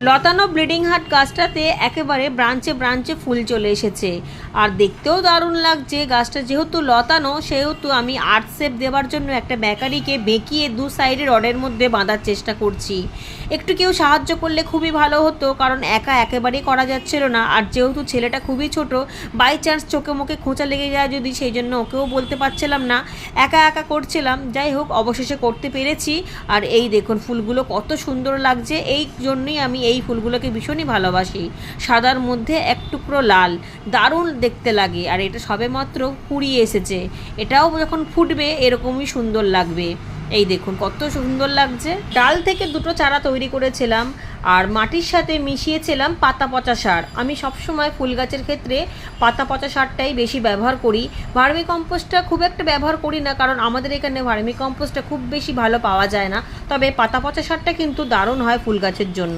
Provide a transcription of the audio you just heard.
লতানো bleeding heart গাছটাতে একেবারে ব্রাঞ্চে ব্রাঞ্চে ফুল চলে এসেছে। আর দেখতেও দারুণ লাগছে, গাছটা যেহেতু লতানো, সেহেতু আমি আর্ট শেপ দেওয়ার জন্য একটা ব্যাকারিকে বেঁকিয়ে দু সাইডে রডের মধ্যে বাঁধার চেষ্টা করছি। একটু কেউ সাহায্য করলে খুবই ভালো হতো, কারণ একা একেবারেই করা যাচ্ছিল না। আর যেহেতু ছেলেটা খুবই ছোট, বাই চান্স চোখে মুখে খোঁচা লেগে যায় যদি, সেই জন্য ওকেও বলতে পারছিলাম না। একা একা করছিলাম, যাই হোক, অবশেষে করতে পেরেছি। আর এই দেখুন, ফুলগুলো কত সুন্দর লাগছে, এই জন্যই আমি এই ফুলগুলোকে ভীষণই ভালোবাসি। সাদার মধ্যে এক টুকরো লাল। দারুণ দেখতে লাগে। আর এটা সবেমাত্র কুড়িয়ে এসেছে। এটাও যখন ফুটবে, এরকমই সুন্দর লাগবে। এই দেখুন, কত সুন্দর লাগছে। ডাল থেকে দুটো চারা তৈরি করেছিলাম আর মাটির সাথে মিশিয়েছিলাম পাতা পচা সার। আমি সবসময় ফুল গাছের ক্ষেত্রে পাতা পচা সারটাই বেশি ব্যবহার করি। ভার্মি কম্পোস্টটা খুব একটা ব্যবহার করি না, কারণ আমাদের এখানে ভার্মি কম্পোস্টটা খুব বেশি ভালো পাওয়া যায় না। তবে পাতা পচা সারটা কিন্তু দারুণ হয় ফুল গাছের জন্য।